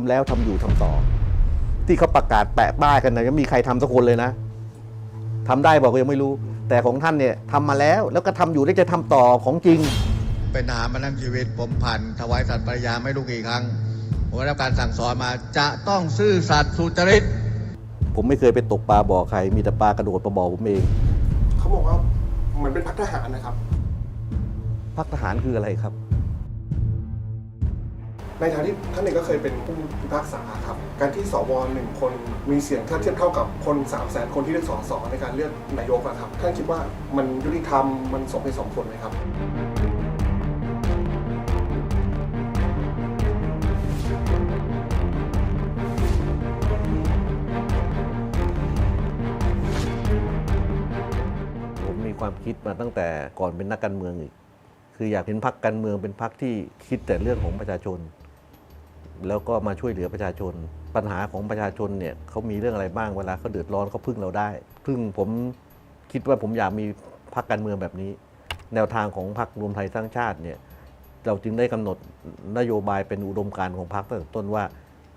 ำแล้วทำอยู่ทำต่อ ที่เขาประกาศแปะป้ายกันนะยังมีใครทำสักคนเลยนะทำได้บอกก็ยังไม่รู้ แต่ของท่านเนี่ยทำมาแล้วแล้วก็ทำอยู่ได้จะทำต่อของจริง เป็นทหารมาทั้งชีวิต ผมผ่านถวายสัตย์ปริญาไม่รู้กี่ครั้งผมได้รับการสั่งสอนมาจะต้องซื่อสัตย์สุจริตผมไม่เคยไปตกปลาบ่อใคร มีแต่ปลากระโดดมาบ่อผมเอง เขาบอกว่าเหมือนเป็นพักทหารนะครับพักทหารคืออะไรครับ ในฐานะที่ท่านเองก็เคยเป็นผู้พิพากษาครับการที่สวหนึ่งคนมีเสียงเท่าเทียบเท่ากับคน 3 0 0แสนคนที่เลือกสสในการเลือกนายกนะครับท่านคิดว่ามันยุติธรรมมันสมเหตุสมผลไหมครับผมมีความคิดมาตั้งแต่ก่อนเป็นนักการเมืองอีก คืออยากเห็นพักการเมืองเป็นพักที่คิดแต่เรื่องของประชาชน แล้วก็มาช่วยเหลือประชาชน ปัญหาของประชาชนเนี่ยเขามีเรื่องอะไรบ้างเวลาเขาเดือดร้อนเขาพึ่งเราได้พึ่งผมคิดว่าผมอยากมีพักการเมืองแบบนี้ แนวทางของพรรครวมไทยสร้างชาติเนี่ยเราจึงได้กำหนดนโยบายเป็นอุดมการณ์ของพรรคตั้งแต่ต้นว่า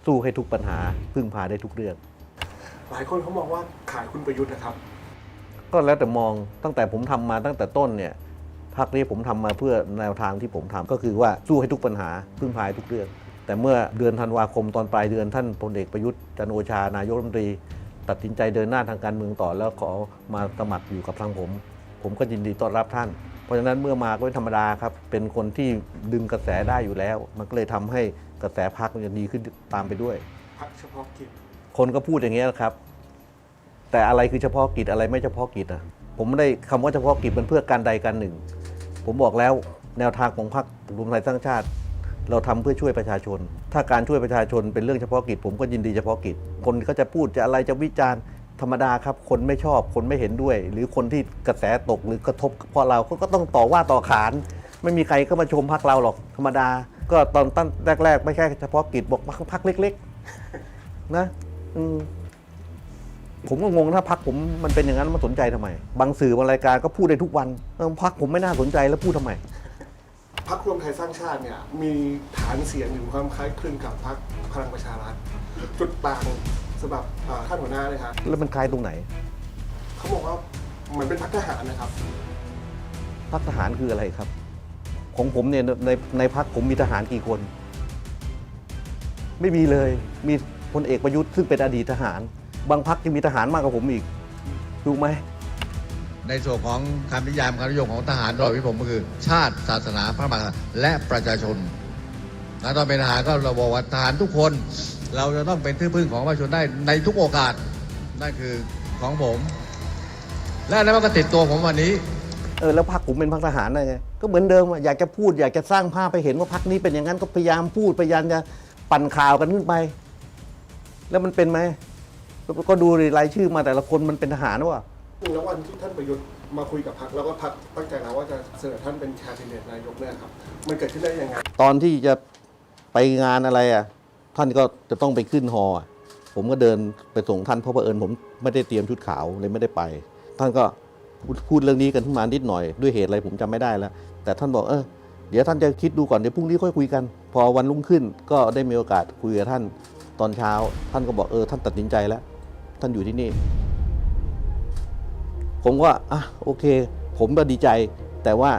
สู้ให้ทุกปัญหาพึ่งพาได้ทุกเรื่อง หลายคนเขามองว่าขายคุณประยุทธ์นะครับ ก็แล้วแต่มองตั้งแต่ผมทำมาตั้งแต่ต้นเนี่ยพักนี้ผมทำมาเพื่อแนวทางที่ผมทำก็คือว่าสู้ให้ทุกปัญหาพึ่งพายทุกเรื่อง แต่เมื่อเดือนธันวาคมตอนปลายเดือนท่านพลเอกประยุทธ์จันทร์โอชานายกรัฐมนตรี ตัดสินใจเดินหน้าทางการเมืองต่อ แล้วขอมาสมัครอยู่กับทางผม ผมก็ยินดีต้อนรับท่าน เพราะฉะนั้นเมื่อมาก็เป็นธรรมดาครับ เป็นคนที่ดึงกระแสได้อยู่แล้ว มันก็เลยทำให้กระแสพักมันจะดีขึ้นตามไปด้วยพักเฉพาะกิจคนก็พูดอย่างเงี้ยครับ แต่อะไรคือเฉพาะกิจอะไรไม่เฉพาะกิจอะผมไม่ได้คำว่าเฉพาะกิจมันเพื่อการใดการหนึ่ง ผมบอกแล้วแนวทางของพรรครวมไทยสร้างชาติ เราทำเพื่อช่วยประชาชน ถ้าการช่วยประชาชนเป็นเรื่องเฉพาะกิจ ผมก็ยินดีเฉพาะกิจ คนก็จะพูดจะอะไรจะวิจารณ์ธรรมดาครับ คนไม่ชอบคนไม่เห็นด้วย หรือคนที่กระแสตกหรือกระทบเพราะเราก็ต้องต่อว่าต่อขาน ไม่มีใครเข้ามาชมพรรคเราหรอกธรรมดา ก็ตอนตั้งแรก ๆ ไม่ใช่เฉพาะกิจบอกพรรคเล็ก ๆ นะผมก็งงถ้าพักผมมันเป็นอย่างนั้นมาสนใจทำไม บางสื่อบางรายการก็พูดได้ทุกวันพักผมไม่น่าสนใจแล้วพูดทำไม พักรวมไทยสร้างชาติเนี่ยมีฐานเสียงอยู่ความคล้ายคลึงกับพักพลังประชารัฐจุดต่างสำหรับอ่าท่านหัวหน้าเลยครับแล้วมันคล้ายตรงไหนเขาบอกว่าเหมือนเป็นพักทหารนะครับ พักทหารคืออะไรครับ ของผมเนี่ยในในพักผมมีทหารกี่คน ไม่มีเลยมีพลเอกประยุทธ์ซึ่งเป็นอดีตทหาร บางพักยังมีทหารมากกว่าผมอีกถูกไหม ในส่วนของคำนิยามคำนิยมของทหารโดยที่ผมก็คือ ชาติศาสนาพระมหากษัตริย์และประชาชนนะตอนเป็นทหารก็เราบอกว่าทหารทุกคน เราจะต้องเป็นที่พึ่งของประชาชนได้ในทุกโอกาสนั่นคือของผม และนนั้นมันก็ติดตัวผมวันนี้เออแล้วพักผมเป็นพักทหารได้ไงก็เหมือนเดิมอะอยากจะพูดอยากจะสร้างภาพไปเห็นว่าพักนี้เป็นอย่างนั้นก็พยายามพูดพยายามจะปั่นข่าวกันขึ้นไป แล้วมันเป็นไหมก็ดูรายชื่อมาแต่ละคนมันเป็นทหารวะ แล้ววันที่ท่านประยุทธ์มาคุยกับพรรคแล้วก็พรรคตั้งใจแล้วว่าจะเสนอท่านเป็นแคนดิเดตนายกเนี่ยครับมันเกิดขึ้นได้ยังไงตอนที่จะไปงานอะไรอะท่านก็จะต้องไปขึ้นฮอผมก็เดินไปส่งท่านเพราะว่าเอิญผมไม่ได้เตรียมชุดขาวเลยไม่ได้ไป ท่านก็พูดพูดเรื่องนี้กันขึ้นมานิดหน่อยด้วยเหตุอะไรผมจำไม่ได้แล้ว แต่ท่านบอกเออเดี๋ยวท่านจะคิดดูก่อนเดี๋ยวพรุ่งนี้ค่อยคุยกัน พอวันรุ่งขึ้นก็ได้มีโอกาสคุยกับท่านตอนเช้า ท่านก็บอกเออท่านตัดสินใจแล้ว ท่านอยู่ที่นี่ ผมก็อะโอเค ผมก็ดีใจ แต่ว่า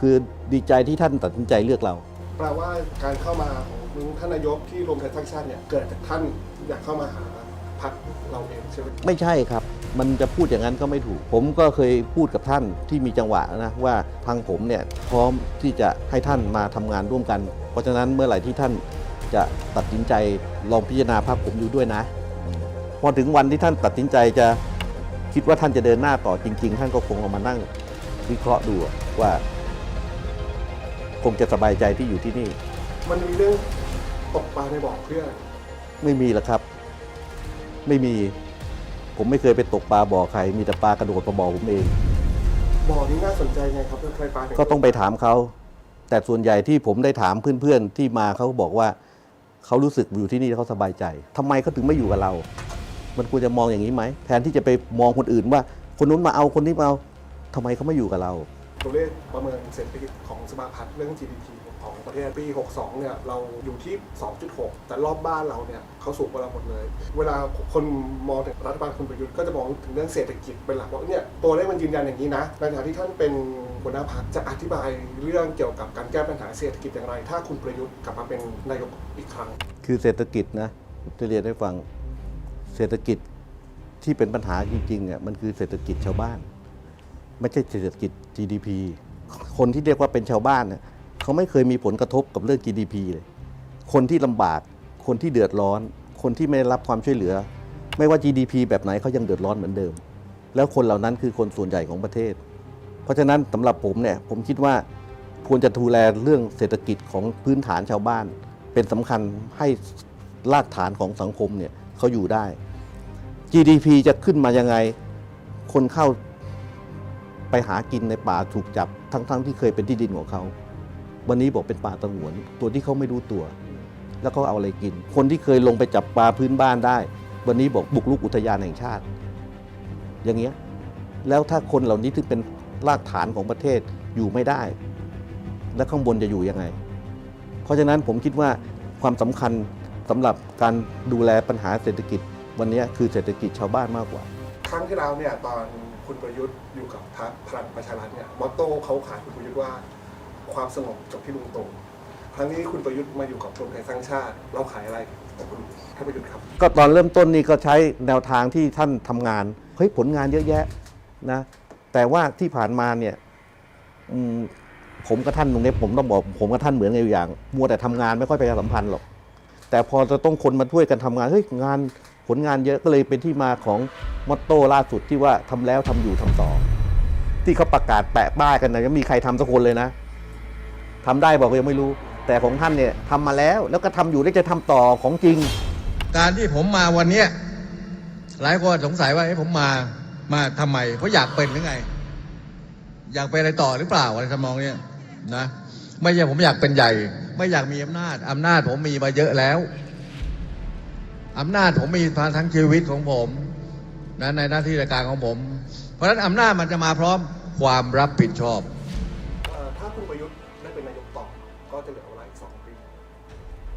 คือดีใจที่ท่านตัดสินใจเลือกเรา แปลว่าการเข้ามาของท่านนายกที่รวมไทยสร้างชาติเนี่ยเกิดจากท่านอยากเข้ามาหาพรรคเราเองใช่ไหมไม่ใช่ครับ มันจะพูดอย่างนั้นก็ไม่ถูก ผมก็เคยพูดกับท่านที่มีจังหวะนะว่าทางผมเนี่ยพร้อมที่จะให้ท่านมาทำงานร่วมกัน เพราะฉะนั้นเมื่อไหร่ที่ท่านจะตัดสินใจลองพิจารณาภาพผมอยู่ด้วยนะ พอถึงวันที่ท่านตัดสินใจจะ คิดว่าท่านจะเดินหน้าต่อจริง ๆ ท่านก็คงเอามานั่งวิเคราะห์ดูว่า คงจะสบายใจที่อยู่ที่นี่ มันมีเรื่องตกปลาในบ่อเพื่อไม่มีหรอกครับ ไม่มี ผมไม่เคยไปตกปลาบ่อใคร มีแต่ปลากระโดดมาบ่อผมเอง บ่อนี้น่าสนใจไงครับเรื่องไฟปลาเนี่ยก็ต้องไปถามเขา แต่ส่วนใหญ่ที่ผมได้ถามเพื่อนๆที่มาเขาบอกว่า เขารู้สึกอยู่ที่นี่แล้วเขาสบายใจทำไมเขาถึงไม่อยู่กับเรา มันควรจะมองอย่างนี้ไหม แทนที่จะไปมองคนอื่นว่า คนนู้นมาเอาคนนี้มาเอาทำไมเขาไม่อยู่กับเรา ตัวเลขประเมินเศรษฐกิจของสมาพัฒน์เรื่อง GDP ขของประเทศปี 62 เนี่ย เราอยู่ที่ 2.6 แต่รอบบ้านเราเนี่ยเขาสูงกว่าเราหมดเลย เวลาคนมองถึงรัฐบาลคุณประยุทธ์ก็จะมองถึงเรื่องเศรษฐกิจเป็นหลักว่าเนี่ยตัวเลขมันยืนยันอย่างนี้นะในฐานะที่ท่านเป็นหัวหน้าพรรคจะอธิบายเรื่องเกี่ยวกับการแก้ปัญหาเศรษฐกิจอย่างไร ถ้าคุณประยุทธ์กลับมาเป็นนายกอีกครั้ง คือเศรษฐกิจนะจะเรียนให้ฟัง เศรษฐกิจที่เป็นปัญหาจริงๆอะมันคือเศรษฐกิจชาวบ้าน ไม่ใช่เศรษฐกิจ GDP คนที่เรียกว่าเป็นชาวบ้านเนี่ยเขาไม่เคยมีผลกระทบกับเรื่อง GDP เลย คนที่ลำบาก คนที่เดือดร้อน คนที่ไม่ได้รับความช่วยเหลือ ไม่ว่า GDP แบบไหนเขายังเดือดร้อนเหมือนเดิม แล้วคนเหล่านั้นคือคนส่วนใหญ่ของประเทศ เพราะฉะนั้นสำหรับผมเนี่ยผมคิดว่าควรจะดูแลเรื่องเศรษฐกิจของพื้นฐานชาวบ้าน เป็นสำคัญให้รากฐานของสังคมเนี่ย เขาอยู่ได้ GDP จะขึ้นมายังไง คนเข้าไปหากินในป่าถูกจับทั้งๆที่เคยเป็นที่ดินของเขา วันนี้บอกเป็นป่าตงวน ตัวที่เขาไม่รู้ตัว แล้วเขาเอาอะไรกิน คนที่เคยลงไปจับปลาพื้นบ้านได้ วันนี้บอกบุกลุกอุทยานแห่งชาติ อย่างเงี้ยแล้วถ้าคนเหล่านี้ที่เป็นรากฐานของประเทศอยู่ไม่ได้ แล้วข้างบนจะอยู่ยังไง เพราะฉะนั้นผมคิดว่าความสำคัญ สำหรับการดูแลปัญหาเศรษฐกิจ วันนี้คือเศรษฐกิจชาวบ้านมากกว่า ครั้งที่แล้วเนี่ยตอนคุณประยุทธ์อยู่กับพรรคพลังประชารัฐเนี่ยมอตโต้เขาขายคุณประยุทธ์ว่า ความสงบจบที่ลุงตู่ครั้งนี้คุณประยุทธ์มาอยู่กับรวมไทยสร้างชาติ เราขายอะไรกับคุณท่านประยุทธ์ครับ ก็ตอนเริ่มต้นนี่ก็ใช้แนวทางที่ท่านทำงานเฮ้ยผลงานเยอะแยะนะแต่ว่าที่ผ่านมาเนี่ยอืมผมกับท่านตรงนี้ผมต้องบอกผมกับท่านเหมือนกันอยู่อย่าง มัวแต่ทำงานไม่ค่อยประชาสัมพันธ์หรอก แต่พอจะต้องคนมาช่วยกันทำงานเฮ้ยงานผลงานเยอะก็เลยเป็นที่มาของมอตโต้ล่าสุดที่ว่าทำแล้วทำอยู่ทำต่อ ที่เขาประกาศแปะป้ายกันนะยังมีใครทำสักคนเลยนะทำได้บอกยังไม่รู้ แต่ของท่านเนี่ยทำมาแล้วแล้วก็ทำอยู่แล้วจะทำต่อของจริง การที่ผมมาวันเนี้ยหลายคนสงสัยว่าเอ้ผมมามาทำไมเพราะอยากเป็นหรือไง อยากเป็นอะไรต่อหรือเปล่าอะไรทำนองเนี้ยนะ ไม่ใช่ผมอยากเป็นใหญ่ ไม่อยากมีอำนาจอำนาจผมมีมาเยอะแล้วอำนาจผมมีมาทั้งชีวิตของผมนะในหน้าที่ราชการของผม เพราะฉะนั้นอำนาจมันจะมาพร้อมความรับผิดชอบเอ่อถ้าคุณประยุทธ์ได้เป็นนายกต่อก็จะเหลือเวลาอีกสองปี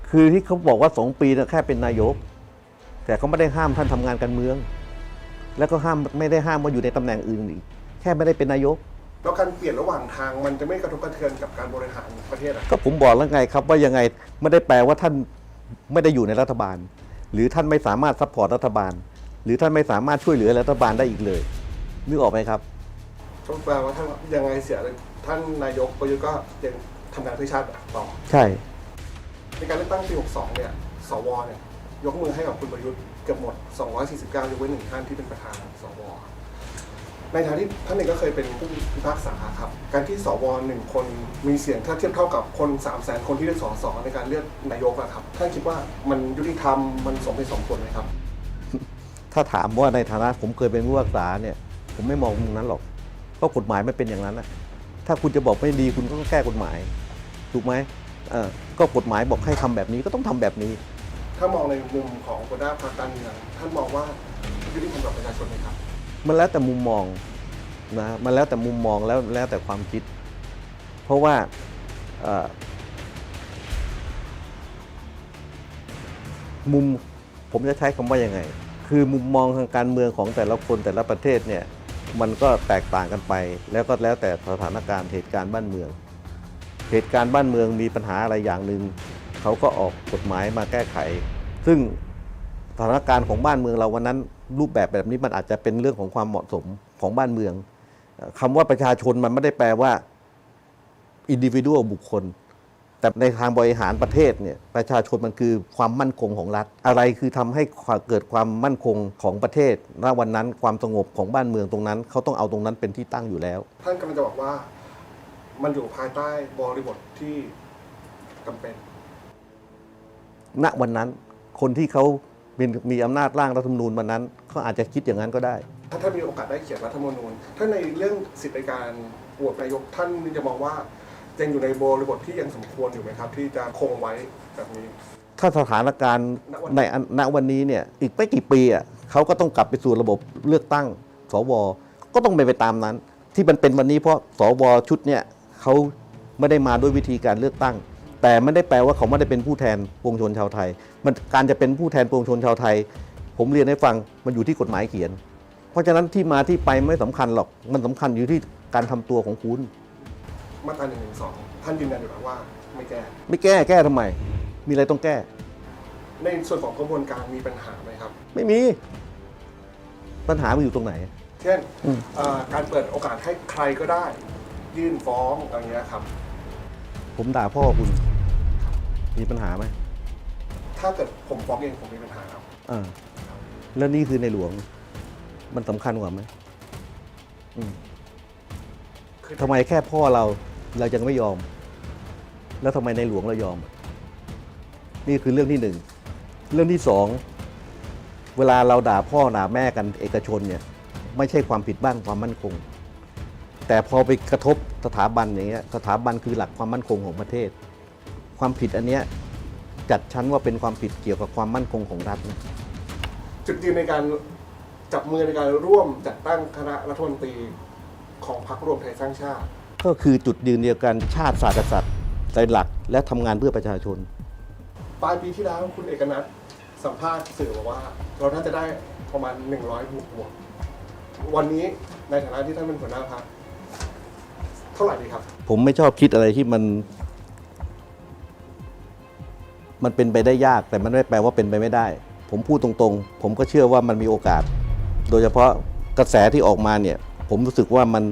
คือที่เขาบอกว่าสองปีนะแค่เป็นนายก แต่เขาไม่ได้ห้ามท่านทำงานการเมือง แล้วก็ห้ามไม่ได้ห้ามว่าอยู่ในตำแหน่งอื่นอีก แค่ไม่ได้เป็นนายก แล้วการเปลี่ยนระหว่างทางมันจะไม่กระทบกระเทือนกับการบริหารประเทศอะก็ผมบอกแล้วไงครับว่ายังไงไม่ได้แปลว่าท่านไม่ได้อยู่ในรัฐบาล หรือท่านไม่สามารถซัพพอร์ตรัฐบาล หรือท่านไม่สามารถช่วยเหลือรัฐบาลได้อีกเลยนึกออกไหมครับก็แปลว่าท่านยังไงเสียท่านนายกประยุทธ์ก็ยังทำงานเพื่อชาติต่อใช่ในในการเลือกตั้งปี 62 เนี่ย สว เนี่ย ยกมือให้กับคุณประยุทธ์เกือบหมด 249 ยกเว้นหนึ่งท่านที่เป็นประธานสว ในฐานะที่ท่านเองก็เคยเป็นผู้พิพากษาครับ การที่สวหนึ่งคนมีเสียงถ้าเทียบเท่ากับคน3 0 0 0 0 0 คนที่เลือกสสในการเลือกนายกอะครับ ท่านคิดว่ามันยุติธรรมมันสมเหตุสมผลไหมครับ ถ้าถามว่าในฐานะผมเคยเป็นผู้รักษาเนี่ย ผมไม่มองมุมนั้นหรอก เพราะกฎหมายไม่เป็นอย่างนั้นนะถ้าคุณจะบอกไม่ดีคุณก็ต้องแก้กฎหมาย ถูกไหมเออก็กฎหมายบอกให้ทำแบบนี้ก็ต้องทำแบบนี้ ถ้ามองในมุมของหัวหน้าพรรคการเมืองท่านมองว่ายุติธรรมกับประชาชนไหมครับ มันแล้วแต่มุมมองนะมันแล้วแต่มุมมองแล้วแล้วแต่ความคิด เพราะว่าอมุมผมจะใช้คำว่ายังไง คือมุมมองทางการเมืองของแต่ละคนแต่ละประเทศเนี่ยมันก็แตกต่างกันไป แล้วก็แล้วแต่สถานการณ์เหตุการณ์บ้านเมือง เหตุการณ์บ้านเมืองมีปัญหาอะไรอย่างหนึ่งเขาก็ออกกฎหมายมาแก้ไข ซึ่งสถานการณ์ของบ้านเมืองเราวันนั้น รูปแบบแบบนี้มันอาจจะเป็นเรื่องของความเหมาะสมของบ้านเมืองเอ่อคำว่าประชาชนมันไม่ได้แปลว่าอินดิวิ u a l บุคคล แต่ในทางบริหารประเทศเนี่ยประชาชนมันคือความมั่นคงของรัฐ อะไรคือทำให้เกิดความมั่นคงของประเทศณวันนั้นความสงบของบ้านเมืองตรงนั้น เขาต้องเอาตรงนั้นเป็นที่ตั้งอยู่แล้ว ท่านกำลังจะบอกว่ามันอยู่ภายใต้บริบทที่จำเป็น ณวันนั้นคนที่เขาเป็น มีอำนาจร่างรัฐธรรมนูญวันนั้นเขาอาจจะคิดอย่างนั้นก็ได้ ถ้าท่านมีโอกาสได้เขียนรัฐธรรมนูญถ้าในเรื่องสิทธิในการโหวตนายกท่านจะมองว่ายังอยู่ในบริบทที่ยังสมควรอยู่ไหมครับ ที่จะคงไว้แบบนี้ ถ้าสถานการณ์ณวันในอันณวันนี้เนี่ยอีกไม่กี่ปีอะเขาก็ต้องกลับไปสู่ระบบเลือกตั้งสวก็ต้องไปนไปตามนั้น ที่มันเป็นวันนี้เพราะสวชุดเนี่ยเขาไม่ได้มาด้วยวิธีการเลือกตั้ง แต่ไม่ได้แปลว่าเขาไม่ได้เป็นผู้แทนปวงชนชาวไทย มันการจะเป็นผู้แทนปวงชนชาวไทย ผมเรียนให้ฟังมันอยู่ที่กฎหมายเขียน เพราะฉะนั้นที่มาที่ไปไม่สำคัญหรอกมันสำคัญอยู่ที่การทำตัวของคุณมาตราหนึ่งหนึ่งสองท่านยืนยันอยู่แล้วว่าไม่แก้ ไม่แก้แก้ทำไม มีอะไรต้องแก้ ในส่วนของกระบวนการมีปัญหาไหมครับ ไม่มี ปัญหามันอยู่ตรงไหน เช่นอืมเอ่อการเปิดโอกาสให้ใครก็ได้ ยื่นฟ้องอะไรเงี้ยครับ ผมด่าพ่อคุณ มีปัญหาไหมถ้าเกิดผมฟ้องเองผมมีปัญหาครับ อ่าแล้วนี่คือในหลวง มันสำคัญกว่าไหมอืมคือ ทำไมแค่พ่อเราเรายังไม่ยอม แล้วทำไมในหลวงเรายอม นี่คือเรื่องที่หนึ่ง เรื่องที่สอง เวลาเราด่าพ่อด่าแม่กันเอกชนเนี่ย ไม่ใช่ความผิดบ้านความมั่นคง แต่พอไปกระทบสถาบันอย่างเงี้ยสถาบันคือหลักความมั่นคงของประเทศ ความผิดอันเนี้ยจัดชั้นว่าเป็นความผิดเกี่ยวกับความมั่นคงของรัฐนะจุดยืนในการจับมือในการร่วมจัดตั้งคณะรัฐมนตรีของพรรครวมไทยสร้างชาติ ก็คือจุดยืนเดียวกันชาติศาสตร์กษัตริย์ใจหลักและทำงานเพื่อประชาชน ปลายปีที่แล้วคุณเอกนัทสัมภาษณ์สื่อบอกว่า เราน่าจะได้ประมาณ 100บวกบวกๆวันนี้ในฐานะที่ท่านเป็นหัวหน้าพรรค เท่าไหร่ดีครับ ผมไม่ชอบคิดอะไรที่มัน มันเป็นไปได้ยากแต่มันไม่แปลว่าเป็นไปไม่ได้ ผมพูดตรงๆ ผมก็เชื่อว่ามันมีโอกาส โดยเฉพาะกระแสที่ออกมาเนี่ย ผมรู้สึกว่ามัน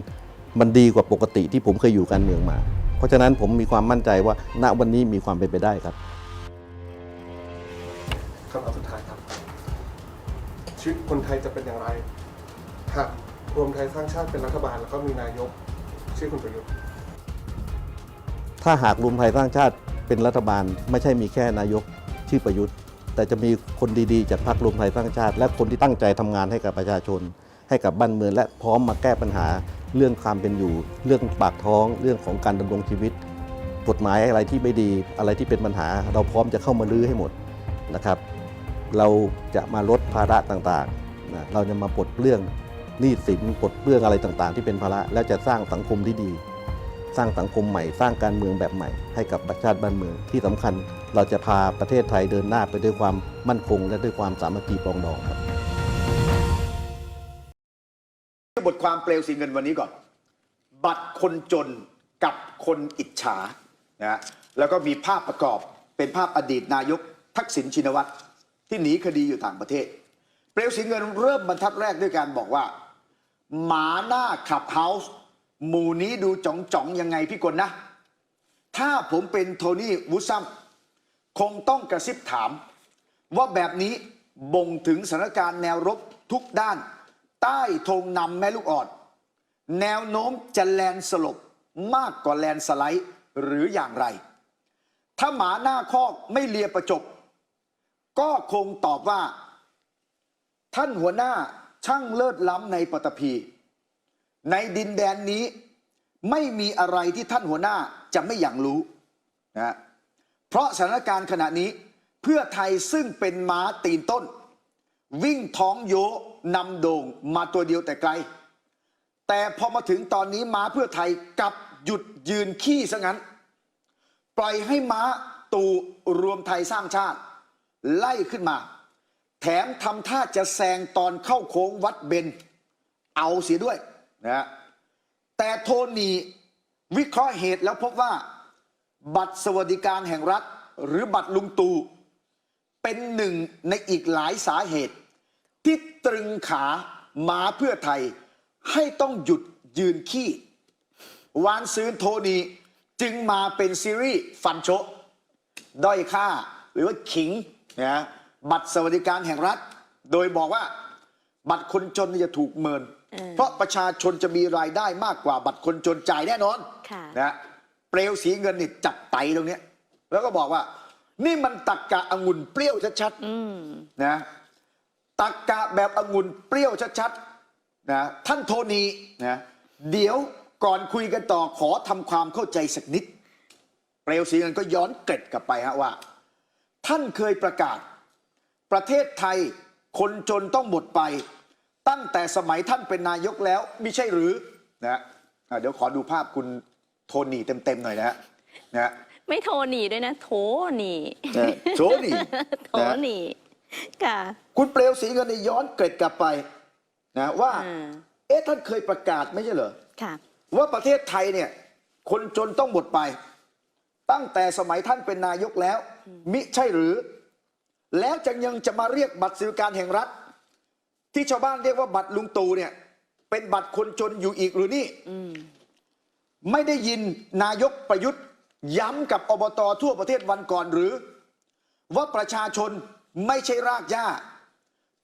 มันดีกว่าปกติที่ผมเคยอยู่การเมืองมา เพราะฉะนั้นผมมีความมั่นใจว่าณวันนี้มีความเป็นไปได้ครับคำถามสุดท้ายครับ ชีวิตคนไทยจะเป็นอย่างไรหากรวมไทยสร้างชาติเป็นรัฐบาลแล้วก็มีนายก ชื่อคุณประยุทธ์ถ้าหากรวมไทยสร้างชาติเป็นรัฐบาลไม่ใช่มีแค่นายกชื่อประยุทธ์ แต่จะมีคนดีๆ จากพรรครวมไทยสร้างชาติ และคนที่ตั้งใจทำงานให้กับประชาชน ให้กับบ้านเมืองและพร้อมมาแก้ปัญหาเรื่องความเป็นอยู่ เรื่องปากท้อง เรื่องของการดำรงชีวิต กฎหมายอะไรที่ไม่ดีอะไรที่เป็นปัญหา เราพร้อมจะเข้ามาลื้อให้หมดนะครับ เราจะมาลดภาระต่างๆนะเราจะมาปลดเปลื้อง หนี้สินปลดเปลื้องอะไรต่างๆ ที่เป็นภาระและจะสร้างสังคมที่ดี สร้างสังคมใหม่ สร้างการเมืองแบบใหม่ ให้กับประชาติบ้านเมืองที่สำคัญ เราจะพาประเทศไทยเดินหน้าไปด้วยความมั่นคง และด้วยความสามัคคีปรองดองครับบทความเปลวสีเงินวันนี้ก่อน บัตรคนจนกับคนอิจฉานะฮะแล้วก็มีภาพประกอบเป็นภาพอดีตนายกทักษิณชินวัตรที่หนีคดีอยู่ต่างประเทศ เปลวสีเงินเริ่มบรรทัดแรกด้วยการบอกว่า หมาหน้าขับเฮาส์หมู่นี้ดูจ่องจ่องๆยังไงพี่กลนะ ถ้าผมเป็นโทนี่วูซัมคงต้องกระซิบถาม ว่าแบบนี้บ่งถึงสถานการณ์แนวรบทุกด้าน ใต้ธงนำแม่ลูกอ่อน แนวโน้มจะแลนสลบมากกว่าแลนสไลด์หรืออย่างไร ถ้าหมาหน้าคอกไม่เลียประจบ ก็คงตอบว่า ท่านหัวหน้า ช่างเลิศล้ำในปฐพี ในดินแดนนี้ไม่มีอะไรที่ท่านหัวหน้าจะไม่อย่างรู้นะเพราะสถานการณ์ขณะนี้เพื่อไทยซึ่งเป็นม้าตีนต้น วิ่งท้องโยนำโด่งมาตัวเดียวแต่ไกล แต่พอมาถึงตอนนี้ม้าเพื่อไทยกลับหยุดยืนขี้ซะงั้น ปล่อยให้ม้าตูรวมไทยสร้างชาติ ไล่ขึ้นมา แถมทำท่าจะแซงตอนเข้าโค้งวัดเบน เอาเสียด้วยนะฮะแต่โทนี่วิเคราะห์เหตุแล้วพบว่า บัตรสวัสดิการแห่งรัฐ หรือบัตรลุงตูเป็นหนึ่งในอีกหลายสาเหตุ ที่ตรึงขามาเพื่อไทย ให้ต้องหยุดยืนขี้ วานซื้นโทนี่จึงมาเป็นซีรีส์ฟันโชด้อยค่าหรือว่าขิงนะ บัตรสวัสดิการแห่งรัฐ โดยบอกว่าบัตรคนจนนี่จะถูกเมินเออเพราะประชาชนจะมีรายได้มากกว่าบัตรคนจนจ่ายแน่นอนค่ะนะเปลวสีเงินนี่จับไตตรงเนี้ยแล้วก็บอกว่า นี่มันตักกะองุ่นเปรี้ยวชัดอืมๆนะตักกะแบบองุ่นเปรี้ยวชัดๆนะท่านโทนีนะเดี๋ยวก่อนคุยกันต่อขอทำความเข้าใจสักนิด เปลวสีเงินก็ย้อนเกร็ดกลับไปฮะว่า ท่านเคยประกาศ ประเทศไทยคนจนต้องหมดไป ตั้งแต่สมัยท่านเป็นนายกแล้วไม่ใช่หรือนะฮะอะเดี๋ยวขอดูภาพคุณโทนี่เต็มๆหน่อยนะฮะนะฮะไม่โทรหนีด้วยนะ โทรหนีนะโชนี่โทรหนีค่ะคุณเปลวสีเงินในย้อนเกร็ดกลับไปนะว่าอ่า เอ๊ะท่านเคยประกาศไม่ใช่เหรอค่ะว่าประเทศไทยเนี่ย คนจนต้องหมดไป ตั้งแต่สมัยท่านเป็นนายกแล้ว มิใช่หรือ แล้วจะยังจะมาเรียกบัตรสวัสดิการแห่งรัฐ ที่ชาวบ้านเรียกว่าบัตรลุงตู่เนี่ย เป็นบัตรคนจนอยู่อีกหรือนี่อืมไม่ได้ยินนายกประยุทธ์ ย้ำกับอบตทั่วประเทศวันก่อนหรือ ว่าประชาชนไม่ใช่รากหญ้า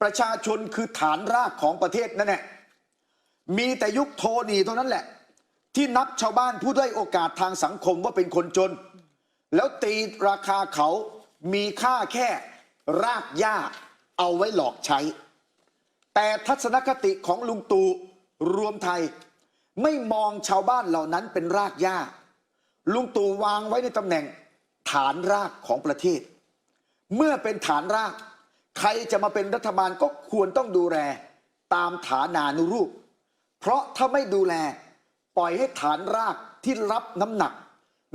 ประชาชนคือฐานรากของประเทศนั่นแหละมีแต่ยุคโทนีเท่านั้นแหละ ที่นับชาวบ้านผู้ได้อยโอกาสทางสังคมว่าเป็นคนจน แล้วตีราคาเขามีค่าแค่ รากหญ้าเอาไว้หลอกใช้ แต่ทัศนคติของลุงตู่รวมไทย ไม่มองชาวบ้านเหล่านั้นเป็นรากหญ้า ลุงตู่วางไว้ในตำแหน่งฐานรากของประเทศ เมื่อเป็นฐานราก ใครจะมาเป็นรัฐบาลก็ควรต้องดูแลตามฐานานุรูป เพราะถ้าไม่ดูแล ปล่อยให้ฐานรากที่รับน้ำหนัก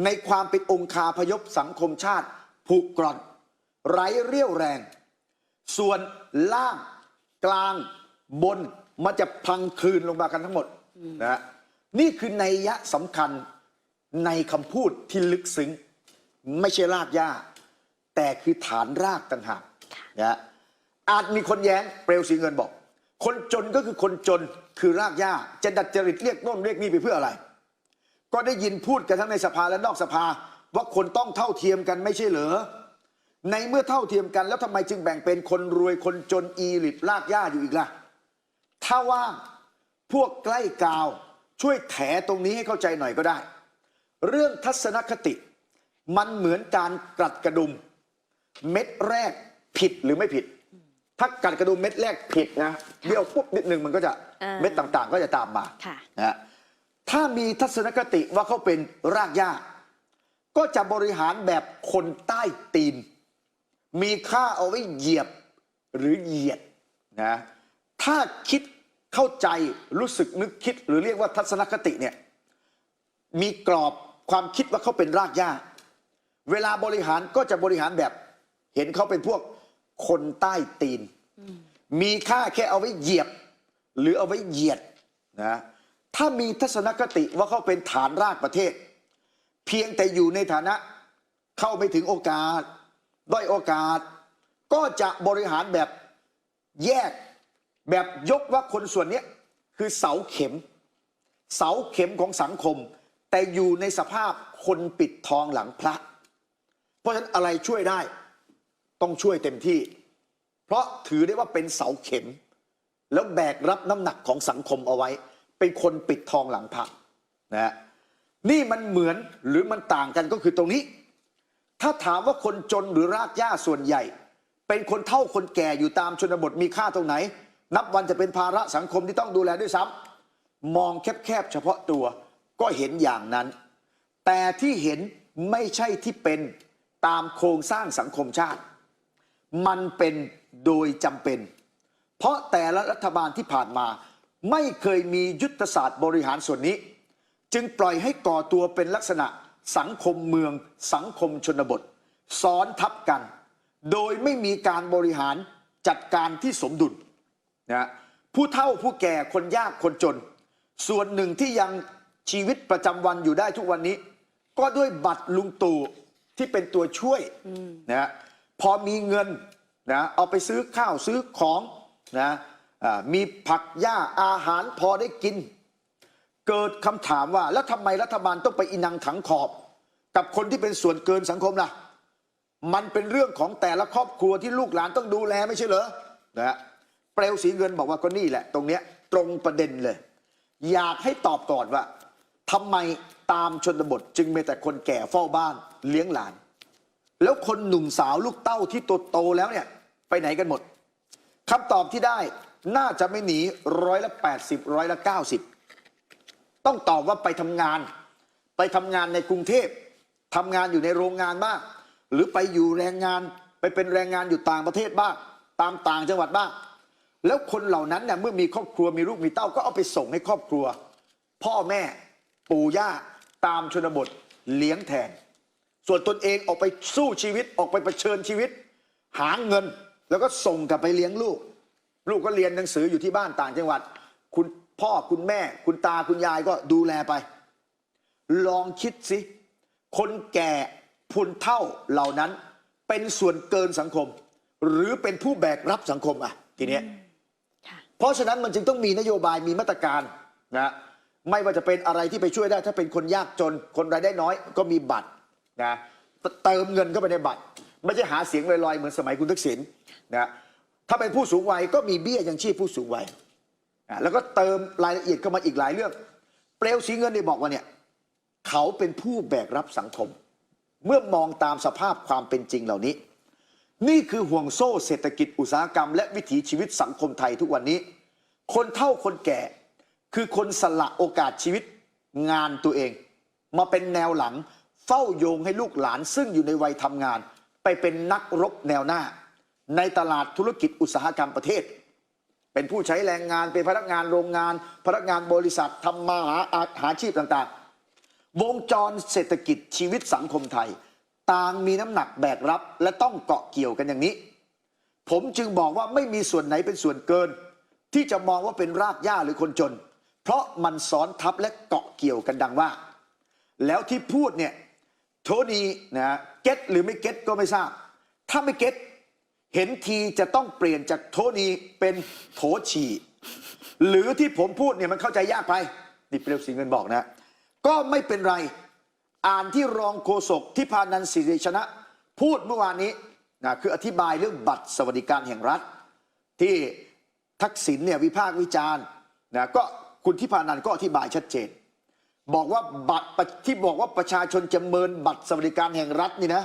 ในความเป็นองคาพยพสังคมชาติผูกกร่อน ไร้เรี่ยวแรง ส่วนล่างกลางบนมันจะพังคลืนลงมากันทั้งหมดนะฮะนี่คือนัยยะสำคัญในคำพูดที่ลึกซึ้ง ไม่ใช่รากหญ้า แต่คือฐานรากต่างหากนะฮะอาจมีคนแย้งเปลวสีเงินบอก คนจนก็คือคนจนคือรากหญ้าจะดัดจริตเรียกโน่นเรียกนี่ไปเพื่ออะไร ก็ได้ยินพูดกันทั้งในสภาและนอกสภา ว่าคนต้องเท่าเทียมกันไม่ใช่เหรอ ในเมื่อเท่าเทียมกันแล้วทำไมจึงแบ่งเป็นคนรวยคนจนอีลิตลากย่าอยู่อีกล่ะ ถ้าว่างพวกใกล้กาวช่วยแถตรงนี้ให้เข้าใจหน่อยก็ได้ เรื่องทัศนคติ มันเหมือนการกลัดกระดุม เม็ดแรกผิดหรือไม่ผิด ถ้ากัดกระดุมเม็ดแรกผิดนะเบี้ยวปุ๊บนิดหนึ่งมันก็จะอ่าเม็ดต่างๆ ก็จะตามมาค่ะนะฮะถ้ามีทัศนคติว่าเขาเป็นรากหญ้าก็จะบริหารแบบคนใต้ตีน มีค่าเอาไว้เหยียบหรือเหยียดนะถ้าคิดเข้าใจรู้สึกนึกคิดหรือเรียกว่าทัศนคติเนี่ยมีกรอบความคิดว่าเขาเป็นรากหญ้า เวลาบริหารก็จะบริหารแบบ เห็นเขาเป็นพวกคนใต้ตีน มีค่าแค่เอาไว้เหยียบ หรือเอาไว้เหยียดนะถ้ามีทัศนคติว่าเขาเป็นฐานรากประเทศ เพียงแต่อยู่ในฐานะเข้าไม่ถึงโอกาส ด้อยโอกาส ก็จะบริหารแบบแยกแบบยกว่าคนส่วนนี้คือเสาเข็ม เสาเข็มของสังคม แต่อยู่ในสภาพคนปิดทองหลังพระ เพราะฉะนั้นอะไรช่วยได้ ต้องช่วยเต็มที่ เพราะถือได้ว่าเป็นเสาเข็ม แล้วแบกรับน้ำหนักของสังคมเอาไว้ เป็นคนปิดทองหลังพระนะฮะนี่มันเหมือนหรือมันต่างกันก็คือตรงนี้ ถ้าถามว่าคนจนหรือรากหญ้าส่วนใหญ่ เป็นคนเท่าคนแก่อยู่ตามชนบทมีค่าตรงไหน นับวันจะเป็นภาระสังคมที่ต้องดูแลด้วยซ้ำมองแคบๆเฉพาะตัวก็เห็นอย่างนั้น แต่ที่เห็นไม่ใช่ที่เป็นตามโครงสร้างสังคมชาติ มันเป็นโดยจำเป็น เพราะแต่ละรัฐบาลที่ผ่านมา ไม่เคยมียุทธศาสตร์บริหารส่วนนี้ จึงปล่อยให้ก่อตัวเป็นลักษณะ สังคมเมือง สังคมชนบท ซ้อนทับกัน โดยไม่มีการบริหารจัดการที่สมดุลนะผู้เฒ่าผู้แก่คนยากคนจน ส่วนหนึ่งที่ยังชีวิตประจำวันอยู่ได้ทุกวันนี้ ก็ด้วยบัตรลุงตู่ที่เป็นตัวช่วยนะพอมีเงินนะเอาไปซื้อข้าวซื้อของนะอ่ามีผักหญ้าอาหารพอได้กิน เกิดคำถามว่า แล้วทำไมรัฐบาลต้องไปอินังขังขอบ กับคนที่เป็นส่วนเกินสังคมล่ะ มันเป็นเรื่องของแต่ละครอบครัวที่ลูกหลานต้องดูแลไม่ใช่เหรอนะฮะเปลวสีเงินบอกว่าก็นี่แหละ ตรงเนี้ยตรงประเด็นเลย อยากให้ตอบก่อนว่าทำไมตามชนบท จึงมีแต่คนแก่เฝ้าบ้านเลี้ยงหลาน แล้วคนหนุ่มสาวลูกเต้าที่โตโตแล้วเนี่ยไปไหนกันหมดคำตอบที่ได้น่าจะไม่หนีร้อยละ80ร้อยละ90 ต้องตอบว่าไปทำงาน ไปทำงานในกรุงเทพทำงานอยู่ในโรงงานบ้างหรือไปอยู่แรงงานไปเป็นแรงงานอยู่ต่างประเทศบ้างตามต่างจังหวัดบ้างแล้วคนเหล่านั้นเนี่ยเมื่อมีครอบครัวมีลูกมีเต้าก็เอาไปส่งให้ครอบครัว พ่อแม่ปู่ย่าตามชนบทเลี้ยงแทน ส่วนตนเองออกไปสู้ชีวิตออกไปเผชิญชีวิต หาเงินแล้วก็ส่งกลับไปเลี้ยงลูก ลูกก็เรียนหนังสืออยู่ที่บ้านต่างจังหวัด คุณ พ่อคุณแม่คุณตาคุณยายก็ดูแลไป ลองคิดสิ คนแก่พุนเท่าเหล่านั้น เป็นส่วนเกินสังคม หรือเป็นผู้แบกรับสังคมอะทีเนี้ยค่ะเพราะฉะนั้นมันจึงต้องมีนโยบายมีมาตรการนะไม่ว่าจะเป็นอะไรที่ไปช่วยได้ ถ้าเป็นคนยากจนคนรายได้น้อยก็มีบัตรนะเติมเงินเข้าไปในบัตร ไม่ใช่หาเสียงลอยๆ เหมือนสมัยคุณทักษิณนะถ้าเป็นผู้สูงวัยก็มีเบี้ยยังชีพผู้สูงวัยนะ แล้วก็เติมรายละเอียดเข้ามาอีกหลายเรื่อง เปลวสีเงินเนี่ยบอกว่าเนี่ยเขาเป็นผู้แบกรับสังคม เมื่อมองตามสภาพความเป็นจริงเหล่านี้ นี่คือห่วงโซ่เศรษฐกิจอุตสาหกรรม และวิถีชีวิตสังคมไทยทุกวันนี้ คนเฒ่าคนแก่ คือคนสละโอกาสชีวิตงานตัวเอง มาเป็นแนวหลังเฝ้าโยงให้ลูกหลานซึ่งอยู่ในวัยทำงาน ไปเป็นนักรบแนวหน้า ในตลาดธุรกิจอุตสาหกรรมประเทศ เป็นผู้ใช้แรงงาน เป็นพนักงานโรงงาน พนักงานบริษัททำมาหาอาหาชีพต่างๆ วงจรเศรษฐกิจชีวิตสังคมไทย ต่างมีน้ำหนักแบกรับ และต้องเกาะเกี่ยวกันอย่างนี้ ผมจึงบอกว่าไม่มีส่วนไหนเป็นส่วนเกิน ที่จะมองว่าเป็นรากหญ้าหรือคนจน เพราะมันซ้อนทับและเกาะเกี่ยวกันดังว่า แล้วที่พูดเนี่ยโทนีนะเก็ตหรือไม่เก็ตก็ไม่ทราบ ถ้าไม่เก็ต เห็นทีจะต้องเปลี่ยนจากโทนีเป็นโถฉี่หรือที่ผมพูดเนี่ยมันเข้าใจยากไปนี่เปลวสีเงินบอกนะ ก็ไม่เป็นไรอ่านที่รองโฆษกที่พานันสิริชนะ พูดเมื่อวานนี้นะคืออธิบายเรื่องบัตรสวัสดิการแห่งรัฐ ที่ทักษิณเนี่ยวิพากษ์วิจารณ์นะก็คุณที่พานันก็อธิบายชัดเจน บอกว่าบัตรที่บอกว่าประชาชนจะเมินบัตรสวัสดิการแห่งรัฐนี่นะ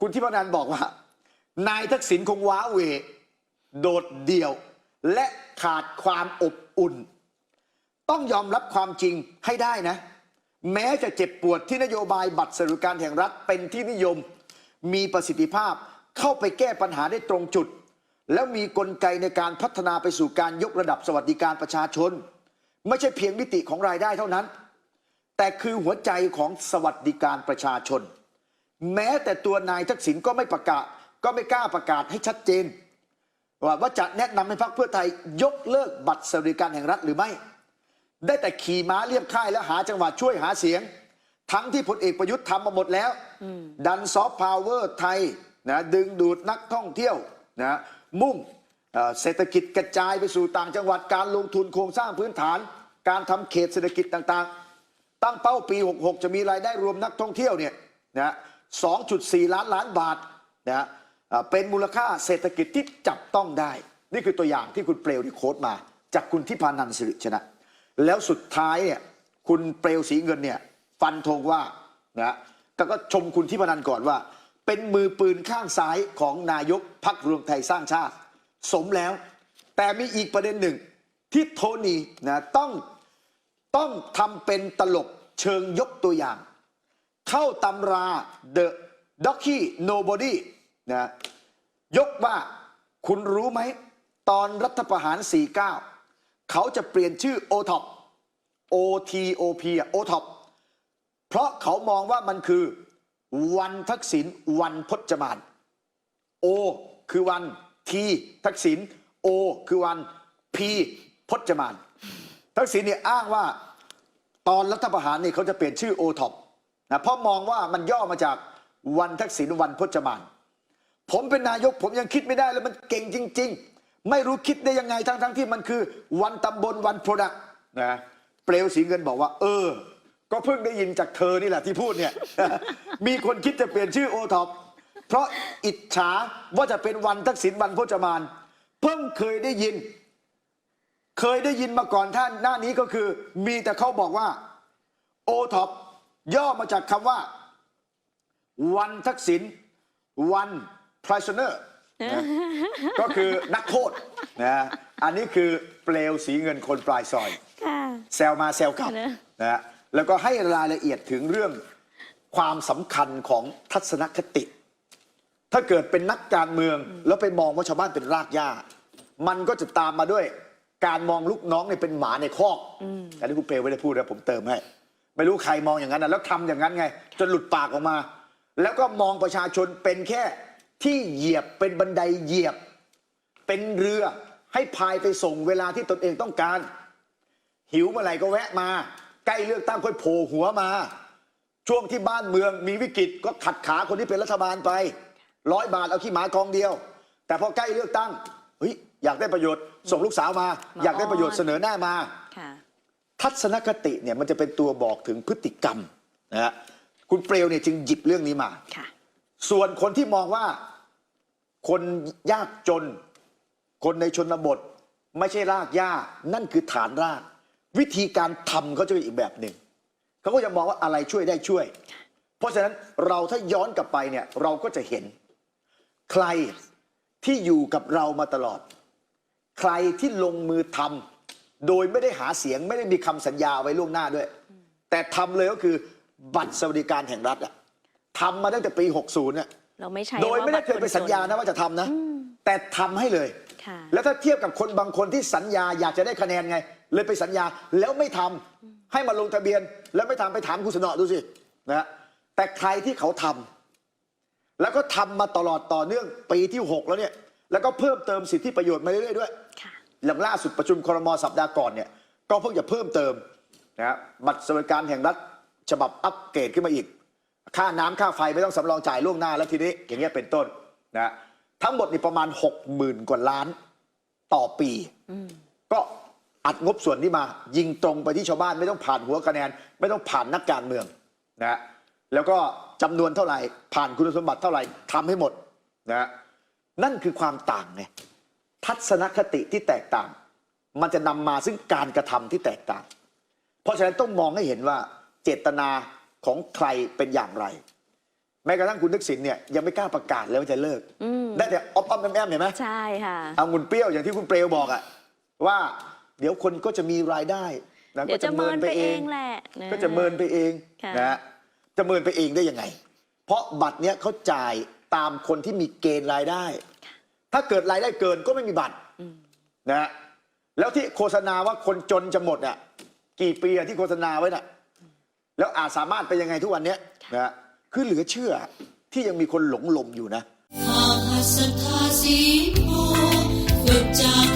คุณที่พานันบอกว่า นายทักษิณคงว้าเหวโดดเดี่ยว และขาดความอบอุ่น ต้องยอมรับความจริงให้ได้นะ แม้จะเจ็บปวดที่นโยบายบัตรสวัสดิการแห่งรัฐเป็นที่นิยม มีประสิทธิภาพเข้าไปแก้ปัญหาได้ตรงจุด แล้วมีกลไกในการพัฒนาไปสู่การยกระดับสวัสดิการประชาชน ไม่ใช่เพียงมิติของรายได้เท่านั้น แต่คือหัวใจของสวัสดิการประชาชน แม้แต่ตัวนายทักษิณก็ไม่ประกาศ ก็ไม่กล้าประกาศให้ชัดเจน ว่าว่าจะแนะนำให้พรรคเพื่อไทยยกเลิกบัตรสวัสดิการแห่งรัฐหรือไม่ ได้แต่ขี่ม้าเลียบค่ายแล้วหาจังหวะช่วยหาเสียง ทั้งที่พลเอกประยุทธ์ทำมาหมดแล้ว ดันซอฟต์พาวเวอร์ไทยนะดึงดูดนักท่องเที่ยวนะมุ่งเศรษฐกิจกระจายไปสู่ต่างจังหวัดการลงทุนโครงสร้างพื้นฐาน การทำเขตเศรษฐกิจต่างๆ ตั้งเป้าปี 66 จะมีรายได้รวมนักท่องเที่ยวเนี่ยนะ2.4 ล้านล้านบาทนะ เป็นมูลค่าเศรษฐกิจที่จับต้องได้ นี่คือตัวอย่างที่คุณเปลวที่โค้ดมา จากคุณทิพานันสิริชนะ แล้วสุดท้ายเนี่ยคุณเปลวสีเงินเนี่ยฟันธงว่านะก็ก็ชมคุณทิพานันก่อนว่า เป็นมือปืนข้างซ้ายของนายกพักรวมไทยสร้างชาติ สมแล้ว แต่มีอีกประเด็นหนึ่งที่โทนี่นะต้องต้องทำเป็นตลกเชิงยกตัวอย่าง เข้าตำรา The Docky Nobody นะยกว่าคุณรู้ไหม ตอนรัฐประหาร 49 เขาจะเปลี่ยนชื่อ o t o p OTOP อะ o t o p เพราะเขามองว่ามันคือวันทักษิณวันพจมาน O คือวัน T ทักษิณ O คือวัน P พจมาน ทักษิณเนี่ยอ้างว่าตอนรัฐประหารนี่เขาจะเปลี่ยนชื่อโอท็อปนะเพราะมองว่ามันย่อมาจากวันทักษิณวันพจมาน ผมเป็นนายกผมยังคิดไม่ได้เลยมันเก่งจริง ๆ ไม่รู้คิดได้ยังไงทั้งๆที่มันคือวันตำบลวันโปรดักนะเปลวสีเงินบอกว่า เออ ก็เพิ่งได้ยินจากเธอนี่แหละที่พูดเนี่ย มีคนคิดจะเปลี่ยนชื่อโอท็อปเพราะอิจฉาว่าจะเป็นวันทักษิณวันพจมาน เพิ่งเคยได้ยิน เคยได้ยินมาก่อนท่านหน้านี้ก็คือ มีแต่เขาบอกว่าโอท็อปย่อมาจากคำว่า วันทักษิณวัน prisoner นะก็คือนักโทษนะอันนี้คือเปลวสีเงินคนปลายซอยค่ะแซวมาแซวกลับนะนะฮะแล้วก็ให้รายละเอียดถึงเรื่องความสำคัญของทัศนคติ ถ้าเกิดเป็นนักการเมืองแล้วไปมองว่าชาวบ้านเป็นรากหญ้า มันก็จะตามมาด้วยการมองลูกน้องเนี่ยเป็นหมาในคอกอันนี้คุณเปลไม่ได้พูดนะผมเติมให้ ไม่รู้ใครมองอย่างนั้นนะแล้วทำอย่างนั้นไง จนหลุดปากออกมา แล้วก็มองประชาชนเป็นแค่ ที่เหยียบเป็นบันไดเหยียบ เป็นเรือให้พายไปส่งเวลาที่ตนเองต้องการ หิวเมื่อไหร่ก็แวะมา ใกล้เลือกตั้งค่อยโผล่หัวมา ช่วงที่บ้านเมืองมีวิกฤตก็ขัดขาคนที่เป็นรัฐบาลไปร้อยบาทเอาขี้หมากองเดียว แต่พอใกล้เลือกตั้งเฮ้ยอยากได้ประโยชน์ส่งลูกสาวมา อยากได้ประโยชน์เสนอหน้ามาค่ะทัศนคติเนี่ยมันจะเป็นตัวบอกถึงพฤติกรรมนะฮะคุณเปลวเนี่ยจึงหยิบเรื่องนี้มาค่ะส่วนคนที่มองว่า คนยากจน คนในชนบท ไม่ใช่รากหญ้า นั่นคือฐานราก วิธีการทำเขาจะเป็นอีกแบบหนึ่ง เขาก็จะมองว่าอะไรช่วยได้ช่วย เพราะฉะนั้นเราถ้าย้อนกลับไปเนี่ยเราก็จะเห็น ใครที่อยู่กับเรามาตลอด ใครที่ลงมือทำโดยไม่ได้หาเสียงไม่ได้มีคำสัญญาไว้ล่วงหน้าด้วย แต่ทำเลยก็คือบัตรสวัสดิการแห่งรัฐอะทำมาตั้งแต่ปี 60เนี่ย เราไม่ใช่โดยไม่ได้ว่าเคยไปสัญญานะว่าจะทำนะ แต่ทำให้เลยค่ะแล้วถ้าเทียบกับคนบางคนที่สัญญาอยากจะได้คะแนนไง เลยไปสัญญาแล้วไม่ทำให้มาลงทะเบียน แล้วไม่ทำไปถามคุณสนอดูสินะฮะแต่ใครที่เขาทำแล้วก็ทำมาตลอดต่อเนื่องปีที่ 6 แล้วเนี่ยแล้วก็เพิ่มเติมสิทธิประโยชน์มาเรื่อยๆด้วยค่ะอย่างล่าสุดประชุมครมสัปดาห์ก่อนเนี่ยก็เพิ่งจะเพิ่มเติมนะฮะบัตรสวัสดิการแห่งรัฐฉบับอัปเกรดขึ้นมาอีก ค่าน้ำค่าไฟไม่ต้องสำรองจ่ายล่วงหน้าแล้วทีนี้อย่างเงี้ยเป็นต้นนะทั้งหมดนี่ประมาณ 6 0,000 กว่าล้านต่อปีก็อัดงบส่วนนี้มา ยิงตรงไปที่ชาวบ้านไม่ต้องผ่านหัวคะแนน ไม่ต้องผ่านนักการเมืองนะแล้วก็จำนวนเท่าไหร่ ผ่านคุณสมบัติเท่าไหร่ทำให้หมดนะนั่นคือความต่างไงทัศนคติที่แตกต่าง มันจะนำมาซึ่งการกระทำที่แตกต่าง เพราะฉะนั้นต้องมองให้เห็นว่าเจตนา ของใครเป็นอย่างไร แม้กระทั่งคุณทักษิณเนี่ยยังไม่กล้าประกาศเลยว่าจะเลิกอืมได้แต่ออฟออมแอมแอมเห็นไหมใช่ค่ะเอางุนเปรี้ยวอย่างที่คุณเปรวบอกอะว่าเดี๋ยวคนก็จะมีรายได้นะเดี๋ยวจะเมินไปเองแหละนะก็จะเมินไปเองค่ะนะฮะจะเมินไปเองได้ยังไง เพราะบัตรเนี้ยเขาจ่ายตามคนที่มีเกณฑ์รายได้ ถ้าเกิดรายได้เกินก็ไม่มีบัตรนะฮะแล้วที่โฆษณาว่าคนจนจะหมดอะกี่ปีอะที่โฆษณาไว้น่ะ แล้วอาจสามารถไปยังไงทุกวันเนี้ยนะฮะคือเหลือเชื่อที่ยังมีคนหลงลมอยู่นะ หากหัสถาสีโพฝึกจาก